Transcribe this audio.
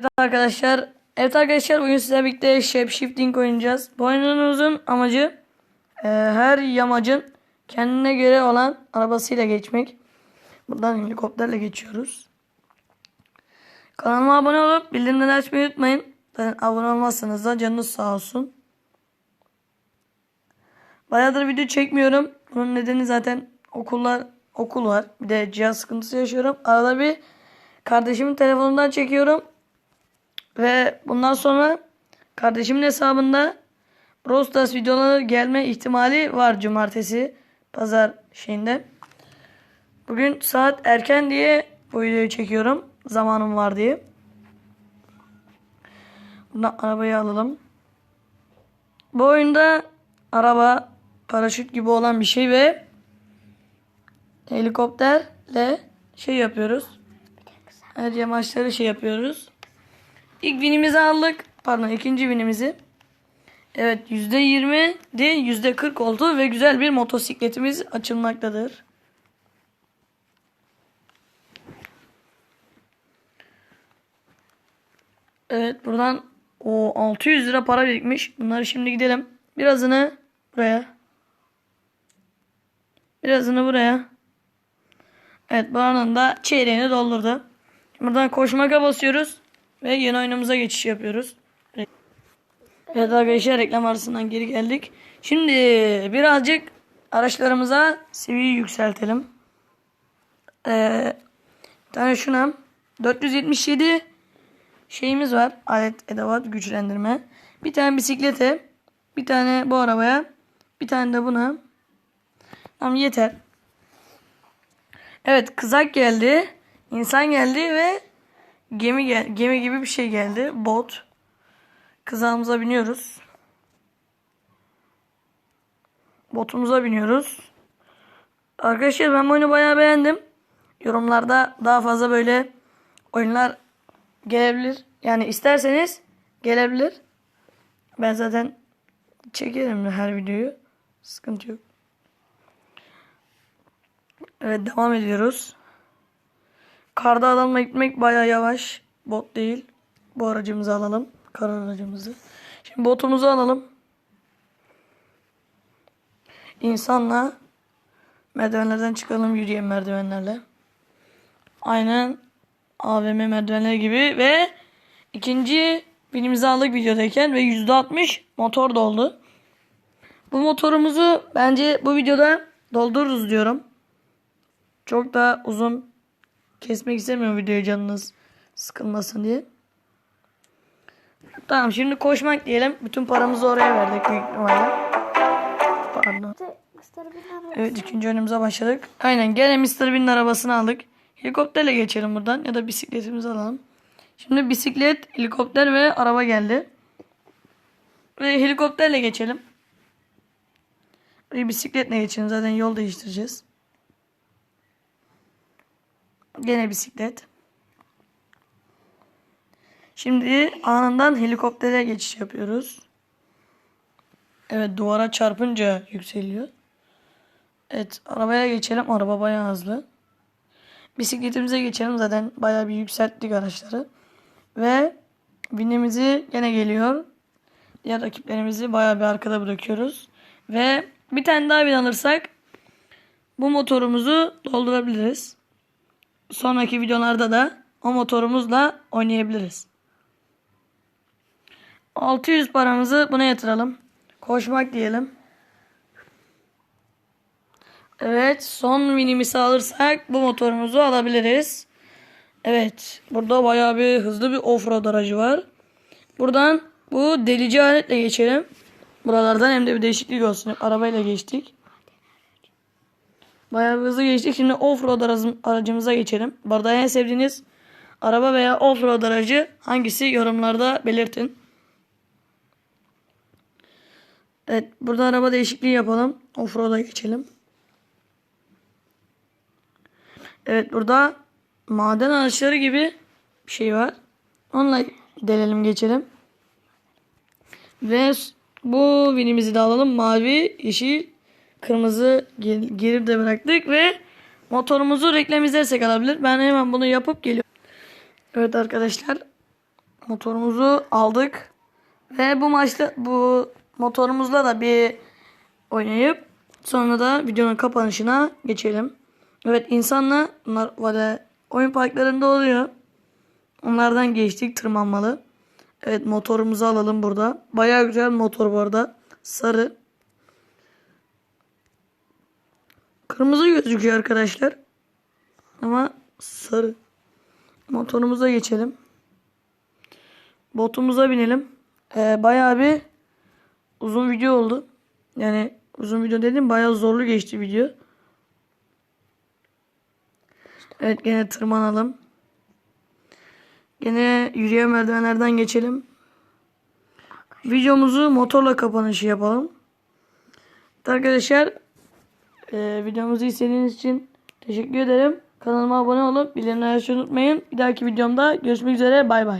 Evet arkadaşlar. Evet arkadaşlar bugün sizlerle birlikte shape shifting oynayacağız. Bu oyunumuzun amacı e, her yamacın kendine göre olan arabasıyla geçmek. Buradan helikopterle geçiyoruz. Kanalıma abone olup bildirimleri açmayı unutmayın. Zaten abone olmazsanız da canınız sağ olsun. Bayağıdır video çekmiyorum. Bunun nedeni zaten okullar okul var. Bir de cihaz sıkıntısı yaşıyorum. Arada bir kardeşimin telefonundan çekiyorum. Ve bundan sonra kardeşimin hesabında Brawl Stars videoları gelme ihtimali var cumartesi pazar şeyinde. Bugün saat erken diye bu videoyu çekiyorum. Zamanım var diye. Buradan arabayı alalım. Bu oyunda araba, paraşüt gibi olan bir şey ve helikopterle şey yapıyoruz. Her yamaçları şey yapıyoruz. İlk winimizi aldık. Pardon ikinci winimizi. Evet %20 değil %40 oldu ve güzel bir motosikletimiz açılmaktadır. Evet buradan o 600 lira para birikmiş. Bunları şimdi gidelim. Birazını buraya. Birazını buraya. Evet buranın da çeyreğini doldurdu. Buradan koşmaka basıyoruz. Ve yeni oyunumuza geçiş yapıyoruz. Evet arkadaşlar reklam arasından geri geldik. Şimdi birazcık araçlarımıza seviyeyi yükseltelim. Ee, tane şuna 477 şeyimiz var. Alet edevat güçlendirme. Bir tane bisiklete. Bir tane bu arabaya. Bir tane de buna. Tamam yeter. Evet kızak geldi. insan geldi ve gemi gel gemi gibi bir şey geldi. Bot. Kızağımıza biniyoruz. Botumuza biniyoruz. Arkadaşlar ben bu oyunu bayağı beğendim. Yorumlarda daha fazla böyle oyunlar gelebilir. Yani isterseniz gelebilir. Ben zaten çekerim her videoyu. Sıkıntı yok. Evet devam ediyoruz. Karda adamla gitmek baya yavaş. Bot değil. Bu aracımızı alalım. Kar aracımızı. Şimdi botumuzu alalım. İnsanla merdivenlerden çıkalım yürüyen merdivenlerle. Aynen AVM merdivenleri gibi ve ikinci binimizi aldık videodayken ve %60 motor doldu. Bu motorumuzu bence bu videoda doldururuz diyorum. Çok da uzun kesmek istemiyorum videoyu canınız sıkılmasın diye. Tamam şimdi koşmak diyelim. Bütün paramızı oraya verdik büyük ihtimalle. Pardon. Evet ikinci önümüze başladık. Aynen gene Mr. Bean'in arabasını aldık. Helikopterle geçelim buradan ya da bisikletimizi alalım. Şimdi bisiklet, helikopter ve araba geldi. Ve helikopterle geçelim. Bisikletle geçelim zaten yol değiştireceğiz. Gene bisiklet. Şimdi anından helikoptere geçiş yapıyoruz. Evet duvara çarpınca yükseliyor. Evet arabaya geçelim. Araba bayağı hızlı. Bisikletimize geçelim. Zaten bayağı bir yükselttik araçları. Ve binimizi gene geliyor. Diğer rakiplerimizi bayağı bir arkada bırakıyoruz. Ve bir tane daha bin alırsak bu motorumuzu doldurabiliriz. Sonraki videolarda da o motorumuzla oynayabiliriz. 600 paramızı buna yatıralım. Koşmak diyelim. Evet son minimisi alırsak bu motorumuzu alabiliriz. Evet burada bayağı bir hızlı bir offroad aracı var. Buradan bu delici aletle geçelim. Buralardan hem de bir değişiklik olsun. Arabayla geçtik. Bayağı hızlı geçtik. Şimdi offroad aracımıza geçelim. Bu arada en sevdiğiniz araba veya offroad aracı hangisi yorumlarda belirtin. Evet burada araba değişikliği yapalım. Offroad'a geçelim. Evet burada maden araçları gibi bir şey var. Onunla delelim geçelim. Ve bu vinimizi de alalım. Mavi, yeşil, kırmızı gerip de bıraktık ve motorumuzu reklam izlersek alabilir. Ben hemen bunu yapıp geliyorum. Evet arkadaşlar. motorumuzu aldık. Ve bu maçta bu motorumuzla da bir oynayıp sonra da videonun kapanışına geçelim. Evet insanla bunlar böyle oyun parklarında oluyor. Onlardan geçtik tırmanmalı. Evet motorumuzu alalım burada. Bayağı güzel motor bu arada. Sarı. Kırmızı gözüküyor arkadaşlar. Ama sarı. Motorumuza geçelim. Botumuza binelim. Ee, bayağı bir uzun video oldu. Yani uzun video dedim bayağı zorlu geçti video. Evet gene tırmanalım. Gene yürüyen merdivenlerden geçelim. Videomuzu motorla kapanışı yapalım. Arkadaşlar e, videomuzu izlediğiniz için teşekkür ederim. Kanalıma abone olup bildirimleri açmayı unutmayın. Bir dahaki videomda görüşmek üzere. Bay bay.